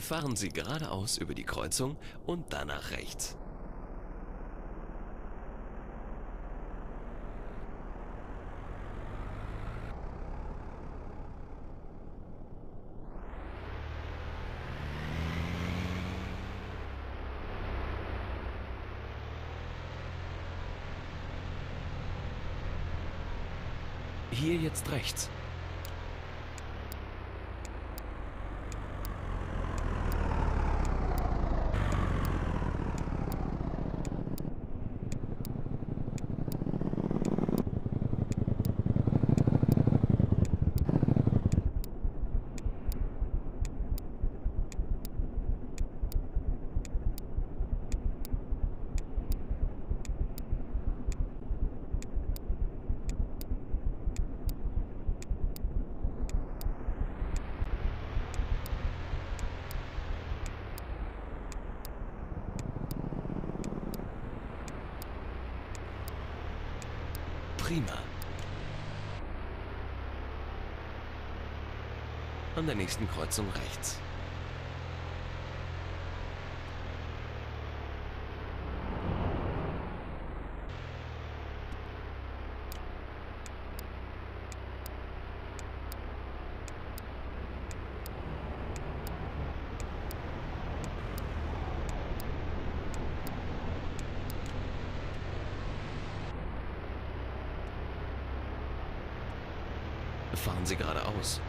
Fahren Sie geradeaus über die Kreuzung und dann nach rechts. Hier jetzt rechts. Prima. An der nächsten Kreuzung rechts. Fahren Sie geradeaus.